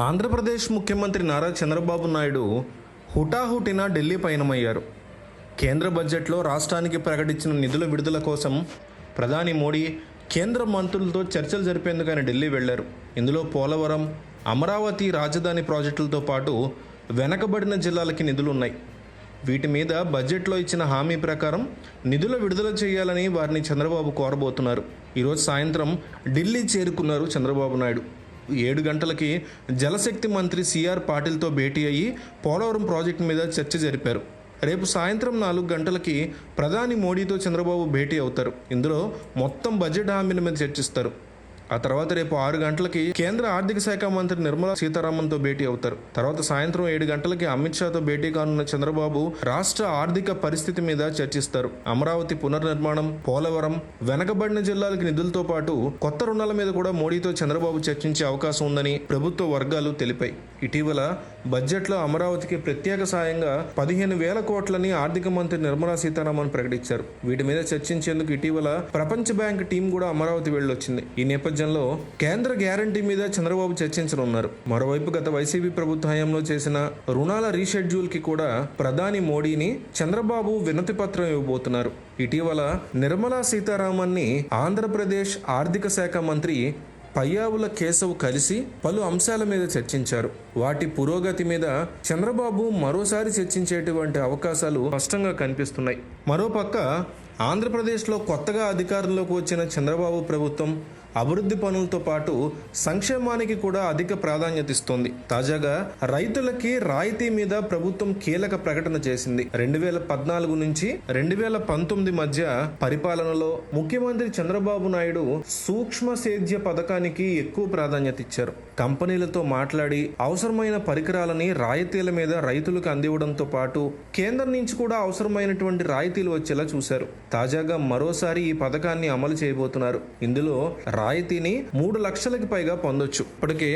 ఆంధ్రప్రదేశ్ ముఖ్యమంత్రి నారా చంద్రబాబు నాయుడు హుటాహుటిన ఢిల్లీ పయనమయ్యారు. కేంద్ర బడ్జెట్లో రాష్ట్రానికి ప్రకటించిన నిధుల విడుదల కోసం ప్రధాని మోడీ కేంద్ర మంత్రులతో చర్చలు జరిపేందుకు ఆయన ఢిల్లీ వెళ్ళారు. ఇందులో పోలవరం అమరావతి రాజధాని ప్రాజెక్టులతో పాటు వెనకబడిన జిల్లాలకి నిధులు ఉన్నాయి వీటి మీద బడ్జెట్లో ఇచ్చిన హామీ ప్రకారం నిధుల విడుదల చేయాలని వారిని చంద్రబాబు కోరబోతున్నారు. ఈరోజు సాయంత్రం ఢిల్లీ చేరుకున్నారు చంద్రబాబు నాయుడు. ఏడు గంటలకి జలశక్తి మంత్రి సిఆర్ పాటిల్తో భేటీ అయ్యి పోలవరం ప్రాజెక్టు మీద చర్చ జరిపారు. రేపు సాయంత్రం నాలుగు గంటలకి ప్రధాని మోడీతో చంద్రబాబు భేటీ అవుతారు. ఇందులో మొత్తం బడ్జెట్ హామీల మీద చర్చిస్తారు. ఆ తర్వాత రేపు ఆరు గంటలకి కేంద్ర ఆర్థిక శాఖ మంత్రి నిర్మలా సీతారామన్తో భేటీ అవుతారు. తర్వాత సాయంత్రం ఏడు గంటలకి అమిత్ షాతో భేటీ కానున్న చంద్రబాబు రాష్ట్ర ఆర్థిక పరిస్థితి మీద చర్చిస్తారు. అమరావతి పునర్నిర్మాణం పోలవరం వెనకబడిన జిల్లాలకు నిధులతో పాటు కొత్త రుణాల మీద కూడా మోడీతో చంద్రబాబు చర్చించే అవకాశం ఉందని ప్రభుత్వ వర్గాలు తెలిపాయి. ఇటీవల బడ్జెట్లో అమరావతికి ప్రత్యేక సాయంగా పదిహేను వేల కోట్లని ఆర్థిక మంత్రి నిర్మలా సీతారామన్ ప్రకటించారు. వీటి మీద చర్చించేందుకు ఇటీవల ప్రపంచ బ్యాంక్ టీం కూడా అమరావతి వెళ్ళొచ్చింది. ఈ నేపథ్యంలో కేంద్ర గ్యారంటీ మీద చంద్రబాబు చర్చించనున్నారు. మరోవైపు గత వైసీపీ ప్రభుత్వ హయాంలో చేసిన రుణాల రీషెడ్యూల్కి కూడా ప్రధాని మోడీని చంద్రబాబు వినతి పత్రం ఇవ్వబోతున్నారు. ఇటీవల నిర్మలా సీతారామన్ని ఆంధ్రప్రదేశ్ ఆర్థిక శాఖ మంత్రి పయ్యావుల కేశవ్ కలిసి పలు అంశాల మీద చర్చించారు. వాటి పురోగతి మీద చంద్రబాబు మరోసారి చర్చించేటువంటి అవకాశాలు స్పష్టంగా కనిపిస్తున్నాయి. మరోపక్క ఆంధ్రప్రదేశ్లో కొత్తగా అధికారంలోకి వచ్చిన చంద్రబాబు ప్రభుత్వం అభివృద్ధి పనులతో పాటు సంక్షేమానికి కూడా అధిక ప్రాధాన్యత ఇస్తోంది. తాజాగా రైతులకి రాయితీ మీద ప్రభుత్వం కీలక ప్రకటన చేసింది. రెండు వేల పద్నాలుగు నుంచి రెండు వేల పంతొమ్మిది మధ్య పరిపాలనలో ముఖ్యమంత్రి చంద్రబాబు నాయుడు సూక్ష్మ సేద్య పథకానికి ఎక్కువ ప్రాధాన్యత ఇచ్చారు. కంపెనీలతో మాట్లాడి అవసరమైన పరికరాలని రాయితీల మీద రైతులకు అందివ్వడంతో పాటు కేంద్రం నుంచి కూడా అవసరమైనటువంటి రాయితీలు వచ్చేలా చూశారు. తాజాగా మరోసారి ఈ పథకాన్ని అమలు చేయబోతున్నారు. ఇందులో రాయితీని మూడు లక్షలకి పైగా పొందొచ్చు. ఇప్పటికే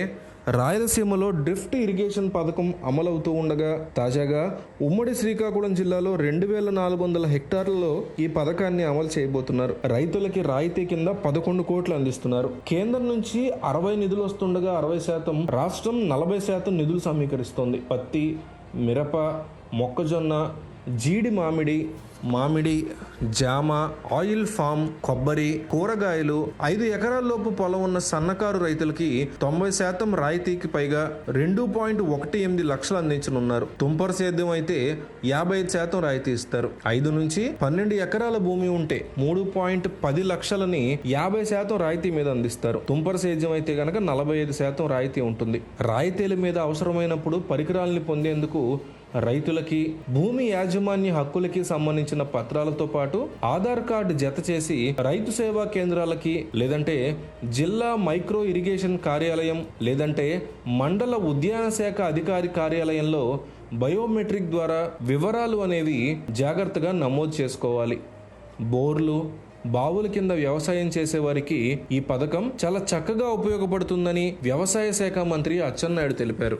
రాయలసీమలో డ్రిఫ్ట్ ఇరిగేషన్ పథకం అమలవుతూ ఉండగా తాజాగా ఉమ్మడి శ్రీకాకుళం జిల్లాలో రెండు వేల నాలుగు వందల హెక్టార్లలో ఈ పథకాన్ని అమలు చేయబోతున్నారు. రైతులకి రాయితీ కింద పదకొండు కోట్లు అందిస్తున్నారు. కేంద్రం నుంచి అరవై నిధులు వస్తుండగా అరవై శాతం రాష్ట్రం నలభై శాతం నిధులు సమీకరిస్తోంది. పత్తి మిరప మొక్కజొన్న జీడి మామిడి మామిడి జామ ఆయిల్ ఫామ్ కొబ్బరి కూరగాయలు ఐదు ఎకరాల్లోపు పొలం ఉన్న సన్నకారు రైతులకి తొంభై శాతం రాయితీకి పైగా రెండు పాయింట్ ఒకటి ఎనిమిది లక్షలు అందించనున్నారు. తుంపర సేద్యం అయితే యాభై ఐదు శాతం రాయితీ ఇస్తారు. ఐదు నుంచి పన్నెండు ఎకరాల భూమి ఉంటే మూడు పాయింట్ పది లక్షలని యాభై శాతం రాయితీ మీద అందిస్తారు. తుంపర సేద్యం అయితే కనుక నలభై ఐదు శాతం రాయితీ ఉంటుంది. రాయితీల మీద అవసరమైనప్పుడు పరికరాలని పొందేందుకు రైతులకి భూమి యాజమాన్య హక్కులకి సంబంధించిన పత్రాలతో పాటు ఆధార్ కార్డు జత చేసి రైతు సేవా కేంద్రాలకి లేదంటే జిల్లా మైక్రో ఇరిగేషన్ కార్యాలయం లేదంటే మండల ఉద్యాన శాఖ అధికారి కార్యాలయంలో బయోమెట్రిక్ ద్వారా వివరాలు అనేవి జాగ్రత్తగా నమోదు చేసుకోవాలి. బోర్లు బావుల కింద వ్యవసాయం చేసేవారికి ఈ పథకం చాలా చక్కగా ఉపయోగపడుతుందని వ్యవసాయ శాఖ మంత్రి అచ్చెన్నాయుడు తెలిపారు.